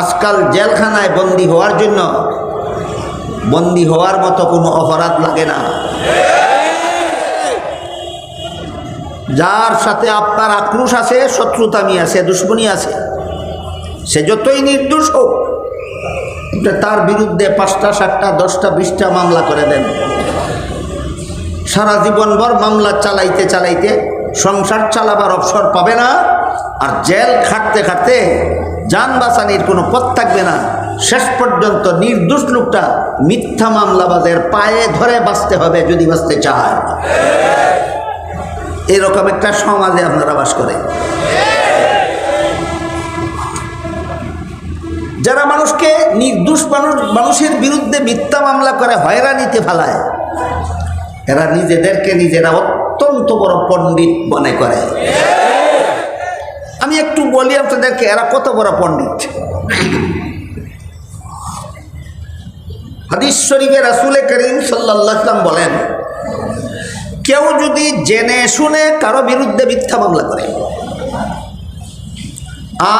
আজকাল জেলখানায় বন্দি হওয়ার জন্য বন্দি হওয়ার মতো কোনো অপরাধ লাগে না। যার সাথে আপনার আক্রোশ আছে, শত্রুতামি আছে, দুশ্মনী আছে, সে যতই নির্দোষ হোক তার বিরুদ্ধে পাঁচটা, সাতটা, দশটা, বিশটা মামলা করে দেন। সারা জীবনভর মামলা চালাইতে চালাইতে সংসার চালাবার অবসর পাবে না, আর জেল খাটতে খাটতে যান বাঁচানির কোনো পথ থাকবে না। শেষ পর্যন্ত নির্দোষ লোকটা মিথ্যা মামলাবাদের পায়ে ধরে বাঁচতে হবে যদি বাঁচতে চায়। এরকম একটা সমাজে আপনারা বাস করে। যারা মানুষকে নির্দোষ মানুষ, মানুষের বিরুদ্ধে মিথ্যা মামলা করে হয়রানিতে ফেলায়, এরা নিজেদেরকে নিজেরা অত্যন্ত বড় পণ্ডিত মনে করে। আমি একটু বলি আপনাদেরকে এরা কত বড় পণ্ডিত। হাদিস শরীফে রাসুলে করিম সাল্লাম বলেন, কেউ যদি জেনে শুনে কারও বিরুদ্ধে মিথ্যা মামলা করে,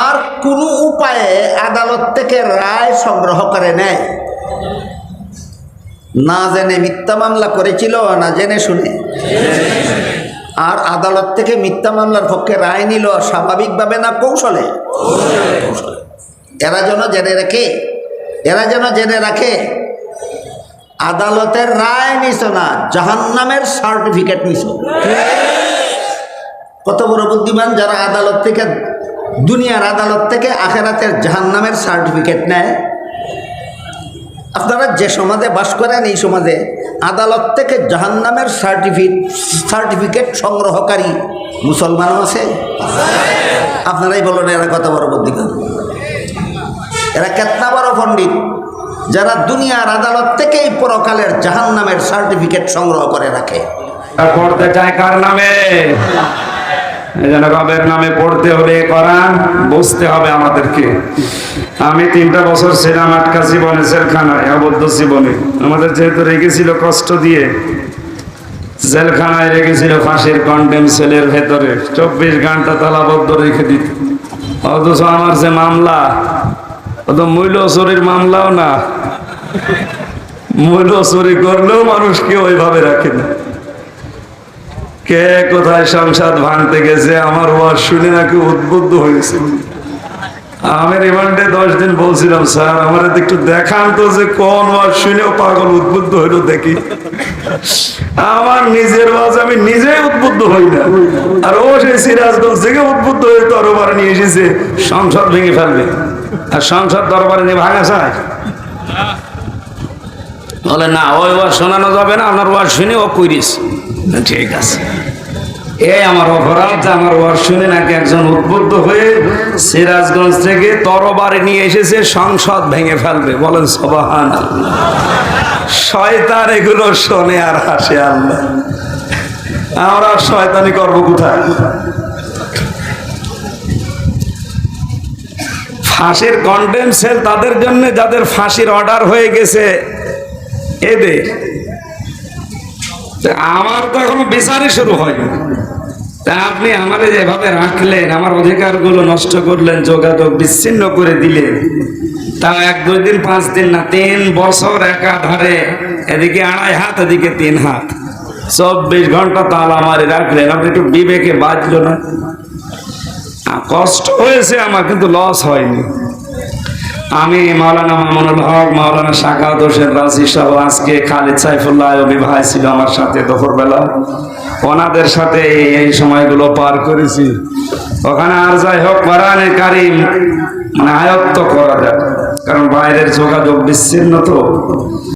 আর কোনো উপায়ে আদালত থেকে রায় সংগ্রহ করে নেয়, না জেনে মিথ্যা মামলা করেছিল, না জেনে শুনে। আর আদালত থেকে মিথ্যা মামলার পক্ষে রায় নিল স্বাভাবিকভাবে না কৌশলে? এরা যেন জেনে রাখে, এরা যেন জেনে রাখে, আদালতের রায় নিছ না, জাহান্নামের সার্টিফিকেট নিছ। কত বড় বুদ্ধিমান যারা আদালত থেকে, দুনিয়ার আদালত থেকে আখেরাতের জাহান্নামের সার্টিফিকেট নেয়? আপনারা যে সমাজে বাস করেন, এই সমাজে আদালত থেকে জাহান্নামের সার্টিফিকেট সার্টিফিকেট সংগ্রহকারী মুসলমানও আছে। আপনারাই বলেন, এরা কত বড় বুদ্ধিমান? এরা কেতনা বড় পণ্ডিত। যারা দুনিয়ার আদালত থেকেই পরকালের জাহান্নামের সার্টিফিকেট সংগ্রহ করে রাখে। পড়তে চায় কার নামে? জন্য রবের নামে পড়তে হবে কোরআন বুঝতে হবে আমাদেরকে। আমি তিনটা বছর ছিলাম আটকা জীবনে, জেলখানায়, আবদ্ধ জীবনে। আমাদের যেহেতু রেখেছিল কষ্ট দিয়ে, জেলখানায় রেখেছিল ফাঁসির কন্ডেম সেলের ভেতরে। চব্বিশ ঘণ্টা তালাবদ্ধ রেখে দিত। অথচ আমার যে মামলা, অত তো মূল্য চুরির মামলাও না। মূল্য চুরি করলেও মানুষকে ওইভাবে রাখে না। কে কোথায় সংসার ভাঙতে গেছে আমার ওয়াজ শুনে নাকি উদ্বুদ্ধ হয়েছে? আমি রিমান্ডে দশ দিন বলছিলাম, স্যার, আমার একটু দেখান তো যে কোন ওয়াজ শুনেও পাগল উদ্বুদ্ধ হইল দেখি। আমার নিজের ওয়াজ আমি নিজেই উদ্বুদ্ধ হই না। আর ও সেই সিরাজগঞ্জ থেকে উদ্বুদ্ধ হয়ে তরবারে নিয়ে এসেছে সংসদ ভেঙে ফেলবে। আর সংসদ দরবারে নিয়ে ভাঙা চায় বলে না, ওই ওয়াজ শোনানো যাবে না, আপনার ওয়াজ শুনে ও করিস ঠিক আছে। এই আমার অপরাধ, আমার ওয়াজ শুনে নাকি একজন উদ্বুদ্ধ হয়ে সিরাজগঞ্জ থেকে তরবারে নিয়ে এসেছে, সংসদ ভেঙে ফেলবে। বলেন সবাহান শয়তান এগুলো শোনে আর হাসে আল্লাহ। আমরা শয়তানি করব কোথায়? ফাঁসির কন্ডেম সেল তাদের জন্য, যাদের ফাঁসির অর্ডার হয়ে গেছে এদের আমার তো এখনও বিচারই শুরু হয়নি। তা আপনি আমারে যেভাবে রাখলেন, আমার অধিকারগুলো নষ্ট করলেন, যোগাযোগ বিচ্ছিন্ন করে দিলেন তা এক দুই দিন, পাঁচ দিন না, তিন বছর একাধারে এদিকে আড়াই হাত, এদিকে তিন হাত। চব্বিশ ঘণ্টা তাল মারি রাখলেন, আপনি একটু বিবেকে বাজলো না। কষ্ট হয়েছে আমার, কিন্তু লস হয়নি। আমি মাওলানা মামুনুল হক, মাওলানা শাখাত হোসেন রাজি সহ আজকে খালিদ সাইফুল্লাহ ভাই ছিল আমার সাথে দুপুরবেলা। ওনাদের সাথে এই- এই সময়গুলো পার করেছি। ওখানে আর যাই হোক, কোরআনে কারিম মানে আয়ত্ত করা যায়। কারণ বাইরের যোগাযোগ বিচ্ছিন্ন তো।